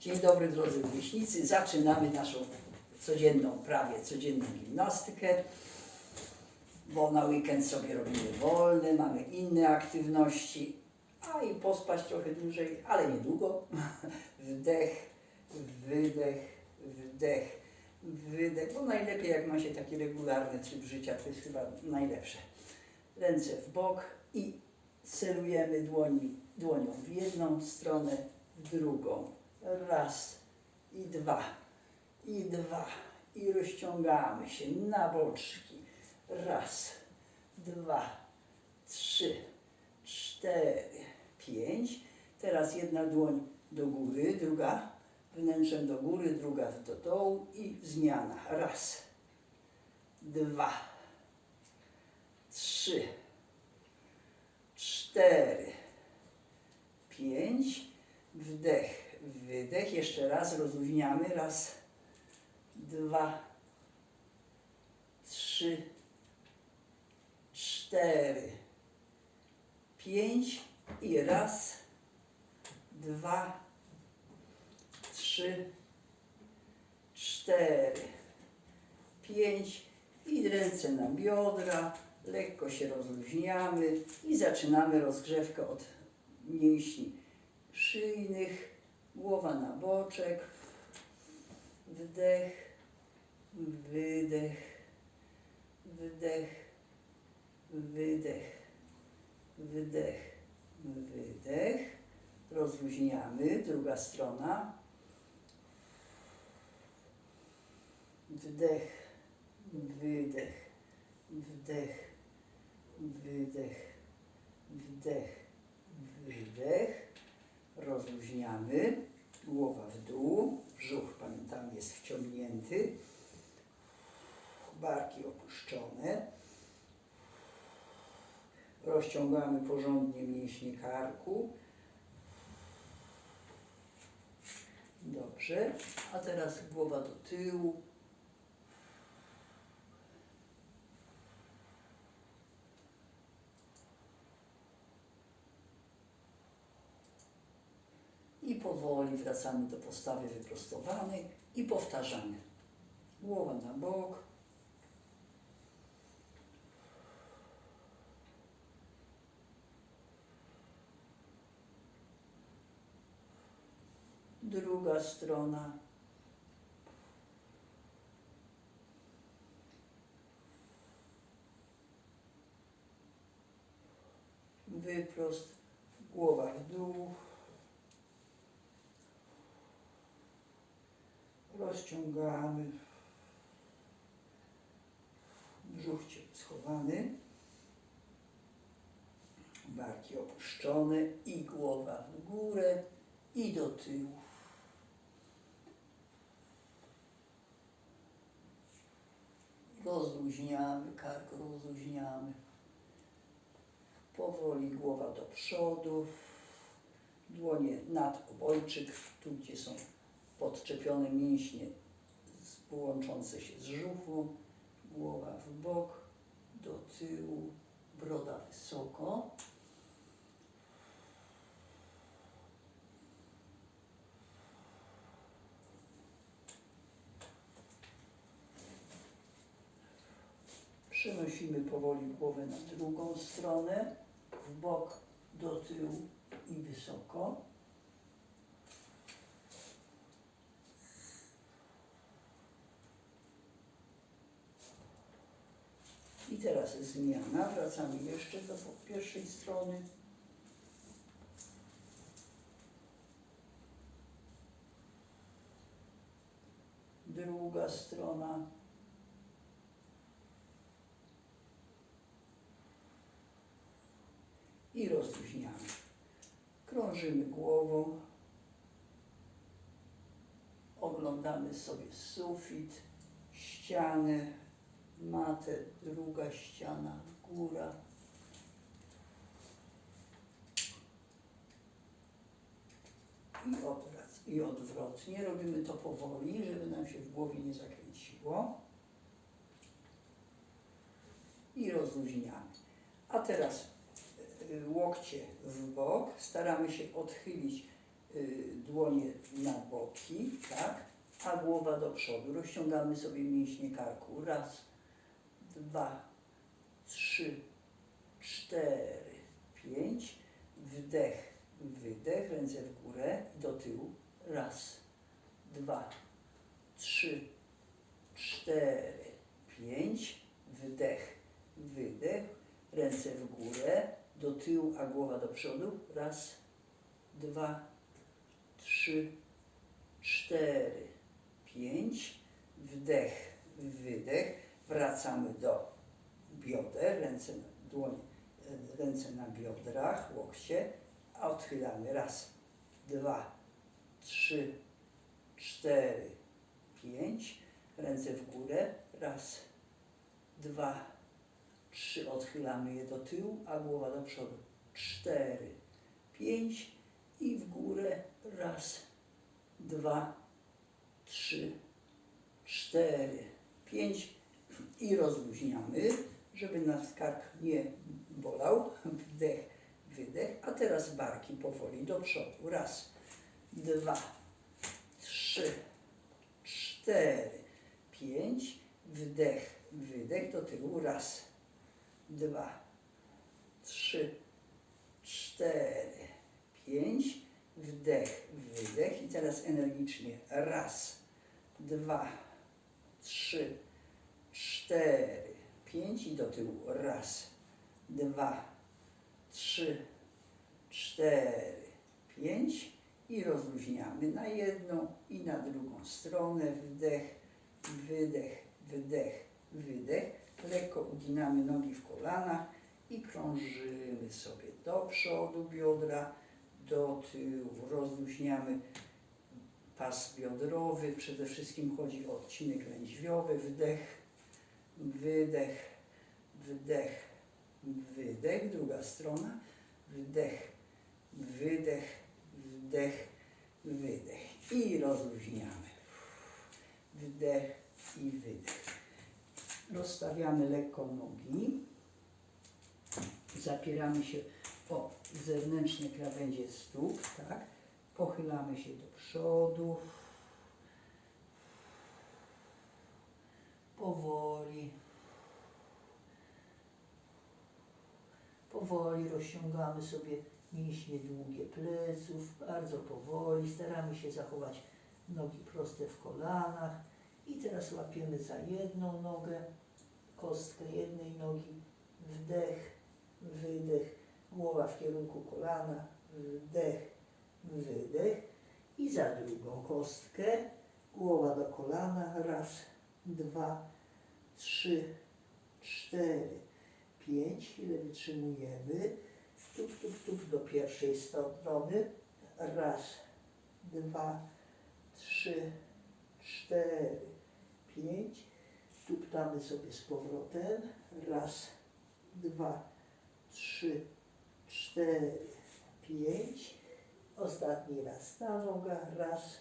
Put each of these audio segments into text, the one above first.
Dzień dobry drodzy rówieśnicy. Zaczynamy naszą codzienną, prawie codzienną gimnastykę, bo na weekend sobie robimy wolne, mamy inne aktywności, a i pospać trochę dłużej, ale niedługo. Wdech, wydech, wdech, wydech, bo najlepiej jak ma się taki regularny tryb życia, to jest chyba najlepsze. Ręce w bok i celujemy dłoni, dłonią w jedną stronę, w drugą. Raz i dwa, i dwa. I rozciągamy się na boczki. Raz, dwa, trzy, cztery, pięć. Teraz jedna dłoń do góry, druga wnętrzem do góry, druga do dołu i zmiana. Raz, dwa, trzy, cztery, pięć, wdech, wydech, jeszcze raz rozluźniamy, raz, dwa, trzy, cztery, pięć i raz, dwa, trzy, cztery, pięć i ręce na biodra, lekko się rozluźniamy i zaczynamy rozgrzewkę od mięśni szyjnych, głowa na boczek, wdech, wydech, wdech, wydech, wdech, wydech. Rozluźniamy, druga strona. Wdech, wydech, wdech, wydech, wdech, wydech. Rozluźniamy. Głowa w dół. Brzuch, pamiętamy, jest wciągnięty. Barki opuszczone. Rozciągamy porządnie mięśnie karku. Dobrze. A teraz głowa do tyłu. I powoli wracamy do postawy wyprostowanej i powtarzamy. Głowa na bok. Druga strona. Wyprost, głowa w dół. Rozciągamy. Brzuch cię schowany. Barki opuszczone i głowa w górę i do tyłu. Rozluźniamy, kark rozluźniamy. Powoli głowa do przodu. Dłonie nad obojczyk, tu gdzie są podczepione mięśnie połączące się z żuchwą. Głowa w bok, do tyłu, broda wysoko. Przenosimy powoli głowę na drugą stronę, w bok, do tyłu i wysoko. Teraz zmiana. Wracamy jeszcze do pierwszej strony. Druga strona. I rozluźniamy. Krążymy głową. Oglądamy sobie sufit, ścianę, matę, druga ściana, góra. I, odwrac, I odwrotnie. Robimy to powoli, żeby nam się w głowie nie zakręciło. I rozluźniamy. A teraz y, łokcie w bok. Staramy się odchylić y, dłonie na boki, tak, a głowa do przodu. Rozciągamy sobie mięśnie karku. Raz, dwa, trzy, cztery, pięć. Wdech, wydech, ręce w górę, do tyłu. Raz, dwa, trzy, cztery, pięć. Wdech, wydech, ręce w górę, do tyłu, a głowa do przodu. Raz, dwa, trzy, cztery, pięć. Wdech, wydech. Wracamy do bioder, ręce, dłoń, ręce na biodrach, łokcie, a odchylamy. Raz, dwa, trzy, cztery, pięć. Ręce w górę. Raz, dwa, trzy. Odchylamy je do tyłu, a głowa do przodu. Cztery, pięć i w górę. Raz, dwa, trzy, cztery, pięć i rozluźniamy, żeby nas kark nie bolał. Wdech, wydech. A teraz barki powoli do przodu. Raz, dwa, trzy, cztery, pięć. Wdech, wydech do tyłu. Raz, dwa, trzy, cztery, pięć. Wdech, wydech. I teraz energicznie. Raz, dwa, trzy, cztery, pięć i do tyłu. Raz, dwa, trzy, cztery, pięć i rozluźniamy na jedną i na drugą stronę. Wdech, wydech, wdech, wydech. Lekko uginamy nogi w kolanach i krążymy sobie do przodu biodra, do tyłu. Rozluźniamy pas biodrowy. Przede wszystkim chodzi o odcinek lędźwiowy. Wdech, wydech, wdech, wydech. Druga strona. Wdech, wydech, wdech, wydech. I rozluźniamy. Wdech i wydech. Rozstawiamy lekko nogi. Zapieramy się o zewnętrzne krawędzie stóp, tak? Pochylamy się do przodu. Powoli. Powoli rozciągamy sobie mięśnie długie pleców, bardzo powoli. Staramy się zachować nogi proste w kolanach. I teraz łapiemy za jedną nogę, kostkę jednej nogi, wdech, wydech, głowa w kierunku kolana, wdech, wydech i za drugą kostkę, głowa do kolana, raz, dwa, trzy, cztery, pięć, ile wytrzymujemy, tup, tup, tup do pierwszej strony, raz, dwa, trzy, cztery, pięć, tuptamy sobie z powrotem, raz, dwa, trzy, cztery, pięć, ostatni raz ta noga, raz,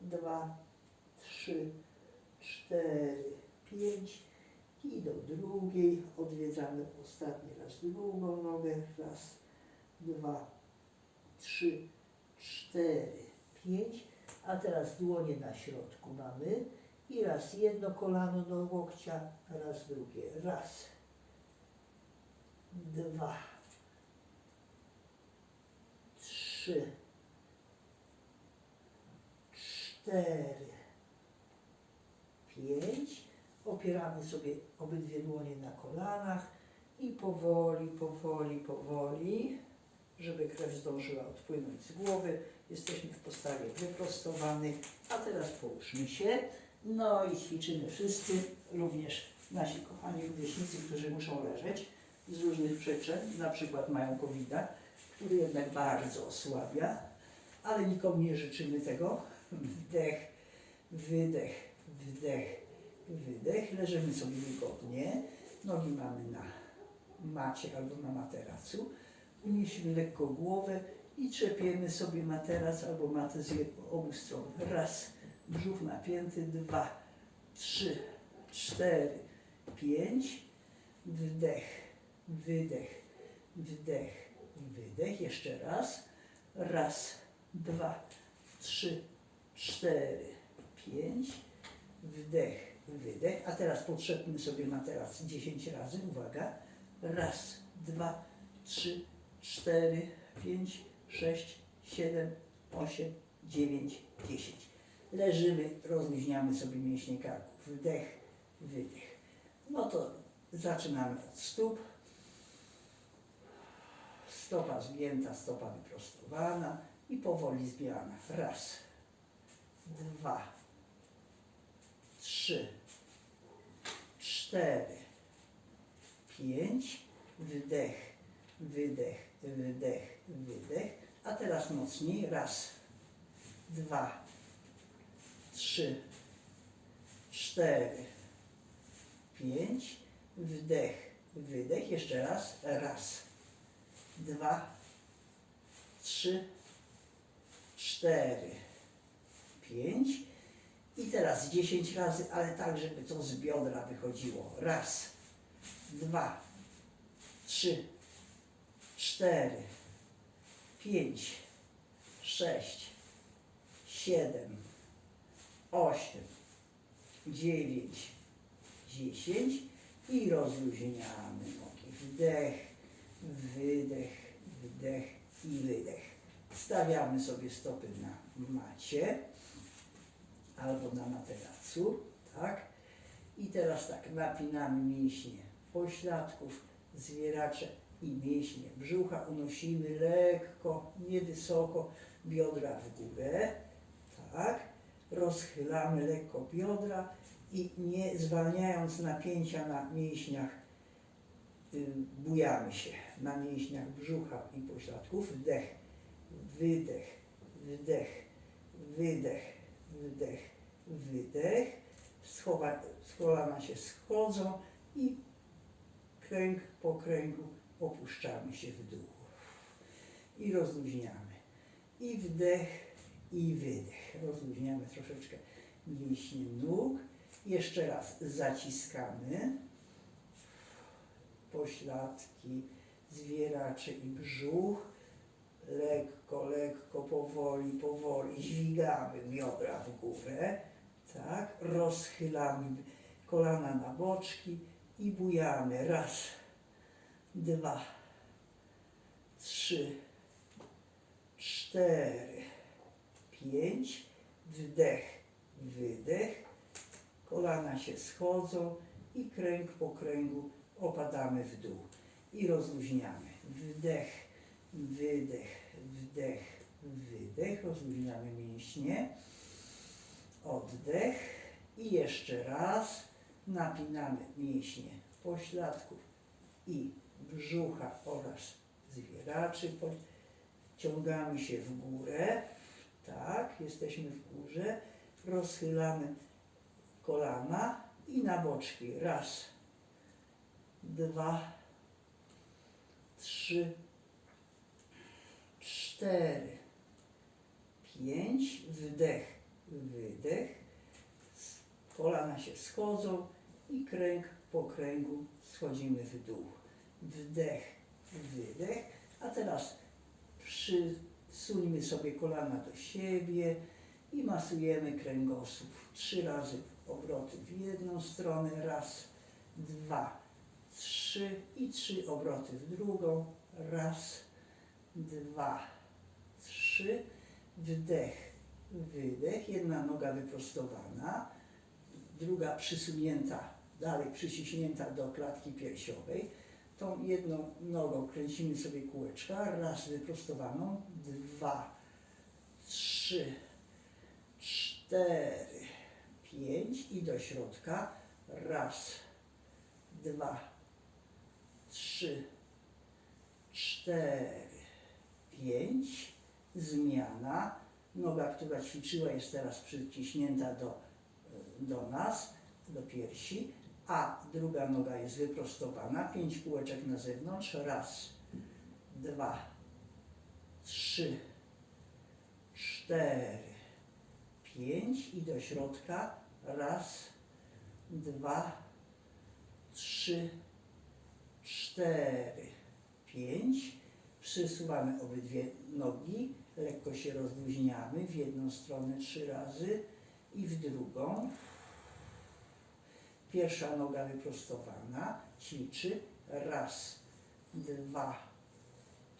dwa, trzy, cztery, pięć. I do drugiej odwiedzamy ostatni raz drugą nogę, raz, dwa, trzy, cztery, pięć, a teraz dłonie na środku mamy. I raz jedno kolano do łokcia, raz drugie, raz, dwa, trzy, cztery, pięć. Opieramy sobie obydwie dłonie na kolanach i powoli, powoli, powoli, żeby krew zdążyła odpłynąć z głowy. Jesteśmy w postawie wyprostowanej, a teraz połóżmy się. No i ćwiczymy wszyscy, również nasi kochani rówieśnicy, którzy muszą leżeć z różnych przyczyn, na przykład mają covid który jednak bardzo osłabia, ale nikomu nie życzymy tego. Wdech, wydech, wdech, wydech. Leżymy sobie wygodnie. Nogi mamy na macie albo na materacu. Unieśmy lekko głowę i trzepiemy sobie materac albo matę z obu stron. Raz, brzuch napięty, dwa, trzy, cztery, pięć. Wdech, wydech, wdech, wydech. Jeszcze raz. Raz, dwa, trzy, cztery, pięć. Wdech, wydech. A teraz potrzebny sobie materac 10 razy. Uwaga. Raz, dwa, trzy, cztery, pięć, sześć, siedem, osiem, dziewięć, dziesięć. Leżymy, rozluźniamy sobie mięśnie karku. Wdech, wydech. No to zaczynamy od stóp. Stopa zgięta, stopa wyprostowana i powoli zbijana. Raz, dwa, trzy, cztery, pięć, wdech, wydech, wydech, wydech. A teraz mocniej. Raz, dwa, trzy, cztery, pięć, wdech, wydech. Jeszcze raz. Raz, dwa, trzy, cztery, pięć. I teraz 10 razy, ale tak, żeby to z biodra wychodziło. Raz, dwa, trzy, cztery, pięć, sześć, siedem, osiem, dziewięć, dziesięć i rozluźniamy nogi. Wdech, wydech, wdech i wydech. Stawiamy sobie stopy na macie albo na materacu, tak? I teraz tak, napinamy mięśnie pośladków, zwieracze i mięśnie brzucha. Unosimy lekko, niewysoko, biodra w górę, tak? Rozchylamy lekko biodra i nie zwalniając napięcia na mięśniach, y, bujamy się na mięśniach brzucha i pośladków. Wdech, wydech, wdech, wydech, wdech, wydech. Schowa, kolana się schodzą i kręg po kręgu opuszczamy się w dół. I rozluźniamy. I wdech, i wydech. Rozluźniamy troszeczkę mięśnie nóg. Jeszcze raz zaciskamy pośladki, zwieracze i brzuch. Lekko, lekko, powoli, powoli dźwigamy biodra w górę. Tak, rozchylamy kolana na boczki i bujamy. Raz, dwa, trzy, cztery, pięć. Wdech, wydech. Kolana się schodzą i kręg po kręgu opadamy w dół. I rozluźniamy. Wdech, wydech, wdech, wydech. Rozluźniamy mięśnie. Oddech. I jeszcze raz napinamy mięśnie pośladków i brzucha oraz zwieraczy. Ciągamy się w górę. Tak, jesteśmy w górze. Rozchylamy kolana i na boczki. Raz, dwa, trzy, cztery, pięć. Wdech, wydech. Kolana się schodzą i kręg po kręgu schodzimy w dół. Wdech, wydech. A teraz przysuńmy sobie kolana do siebie i masujemy kręgosłup. Trzy razy obroty w jedną stronę. Raz, dwa, trzy i trzy obroty w drugą. Raz, dwa, trzy. Wdech, wydech. Jedna noga wyprostowana, druga przysunięta, dalej przyciśnięta do klatki piersiowej. Tą jedną nogą kręcimy sobie kółeczka. Raz wyprostowaną, dwa, trzy, cztery, pięć i do środka. Raz, dwa, trzy, cztery, pięć. Zmiana. Noga, która ćwiczyła, jest teraz przyciśnięta do, do nas, do piersi, a druga noga jest wyprostowana. Pięć kółeczek na zewnątrz. Raz, dwa, trzy, cztery, pięć i do środka. Raz, dwa, trzy, cztery, pięć. Przysuwamy obydwie nogi. Lekko się rozluźniamy w jedną stronę trzy razy i w drugą. Pierwsza noga wyprostowana, ćwiczy. Raz, dwa,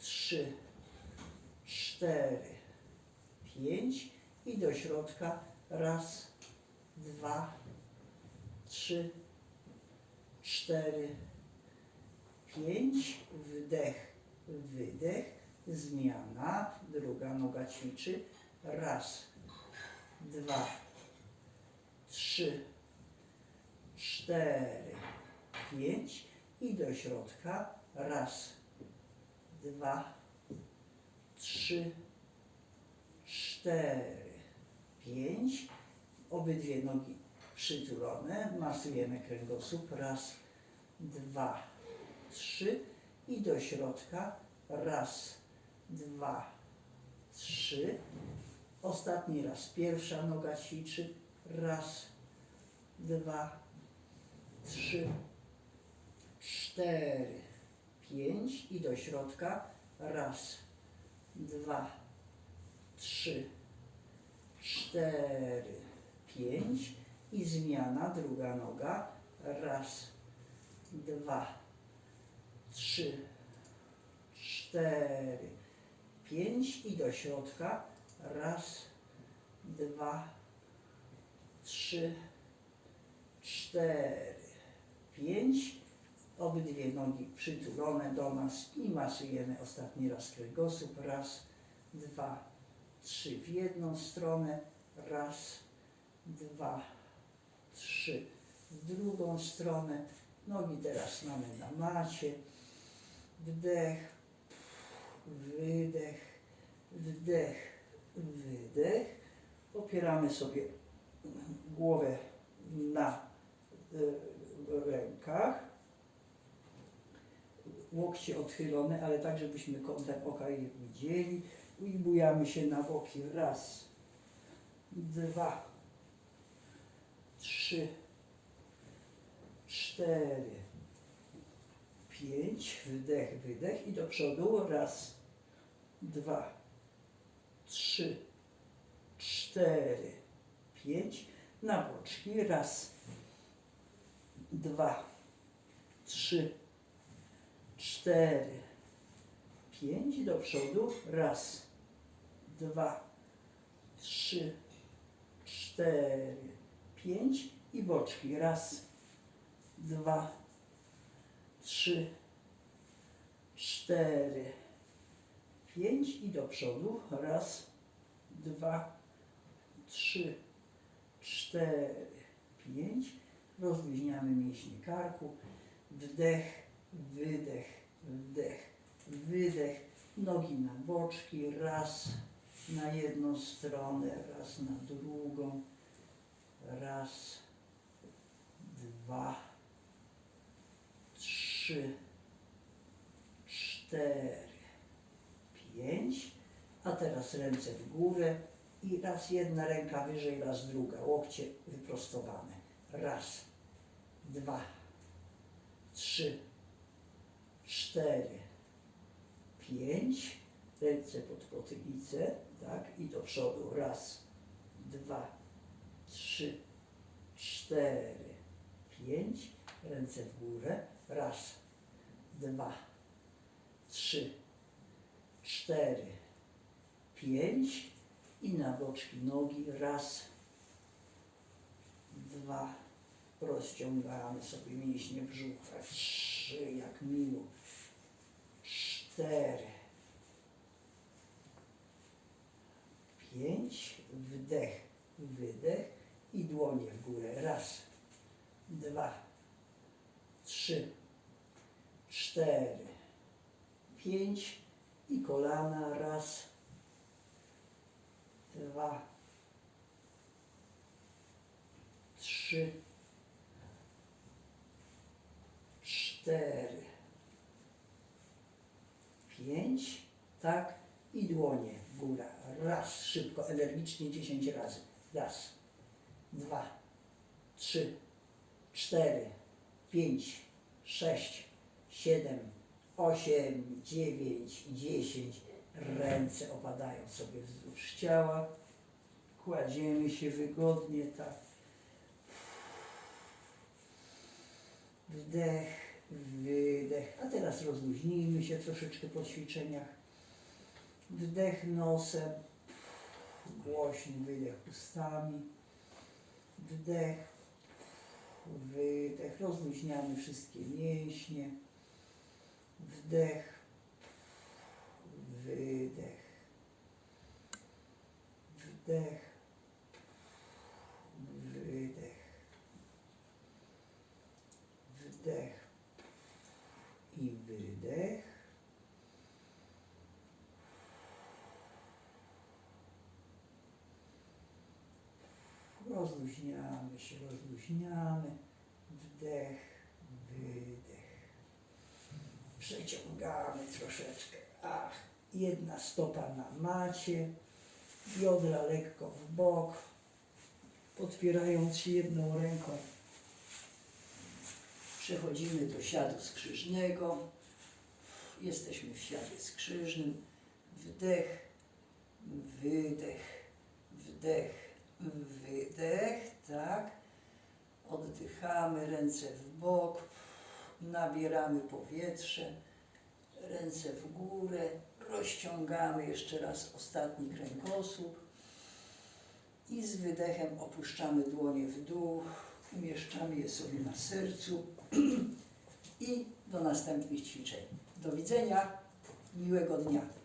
trzy, cztery, pięć i do środka. Raz, dwa, trzy, cztery, pięć. Wdech, wydech. Zmiana. Druga noga ćwiczy. Raz, dwa, trzy, cztery, pięć i do środka. Raz, dwa, trzy, cztery, pięć. Obydwie nogi przytulone. Masujemy kręgosłup. Raz, dwa, trzy i do środka. Raz, dwa, trzy. Ostatni raz. Pierwsza noga ćwiczy. Raz, dwa, trzy, cztery, pięć i do środka. Raz, dwa, trzy, cztery, pięć i zmiana, druga noga. Raz, dwa, trzy, cztery, pięć i do środka. Raz, dwa, trzy, cztery, pięć. Obydwie nogi przytulone do nas i masujemy ostatni raz kręgosłup. Raz, dwa, trzy w jedną stronę. Raz, dwa, trzy w drugą stronę. Nogi teraz mamy na macie. Wdech, wydech, wdech, wydech. Opieramy sobie głowę na y, rękach. Łokcie odchylone, ale tak, żebyśmy kątem oka je widzieli. Ujmujemy się na boki. Raz, dwa, trzy, cztery, pięć. Wdech, wydech i do przodu. Raz, dwa, trzy, cztery, pięć. Na boczki. Raz, dwa, trzy, cztery, pięć. Do przodu. Raz, dwa, trzy, cztery, pięć i boczki. Raz, dwa, trzy, cztery, pięć i do przodu. Raz, dwa, trzy, cztery, pięć. Rozluźniamy mięśnie karku. Wdech, wydech, wdech, wydech. Nogi na boczki. Raz na jedną stronę, raz na drugą. Raz, dwa, trzy, cztery, pięć. A teraz ręce w górę i raz jedna ręka wyżej, raz druga. Łokcie wyprostowane. Raz, dwa, trzy, cztery, pięć. Ręce pod potylicę, tak, i do przodu. Raz, dwa, trzy, cztery, pięć. Ręce w górę. Raz, dwa, trzy, cztery, pięć. I na boczki nogi. Raz, dwa. Rozciągamy sobie mięśnie brzucha. Trzy, jak miło. Cztery. Pięć. Wdech, wydech i dłonie w górę. Raz, dwa, trzy, cztery, pięć i kolana. Raz, dwa, trzy, cztery, pięć, tak, i dłonie, góra. Raz, szybko, energicznie, dziesięć razy. Raz, dwa, trzy, cztery, pięć, sześć, siedem, osiem, dziewięć, dziesięć, Ręce opadają sobie wzdłuż ciała. Kładziemy się wygodnie, tak. Wdech, wydech. A teraz rozluźnijmy się troszeczkę po ćwiczeniach. Wdech nosem, głośny wydech ustami. Wdech, wydech. Rozluźniamy wszystkie mięśnie. Wdech, wydech. Wdech, wydech. Wdech i wydech. Rozluźniamy się, rozluźniamy. Wdech, wydech. Przeciągamy troszeczkę. Ach, jedna stopa na macie. Biodra lekko w bok. Podpierając się jedną ręką. Przechodzimy do siadu skrzyżnego. Jesteśmy w siadzie skrzyżnym. Wdech, wydech, wdech, wydech, tak. Oddychamy, ręce w bok, nabieramy powietrze, ręce w górę, rozciągamy jeszcze raz ostatni kręgosłup. I z wydechem opuszczamy dłonie w dół, umieszczamy je sobie na sercu. I do następnych ćwiczeń. Do widzenia, miłego dnia.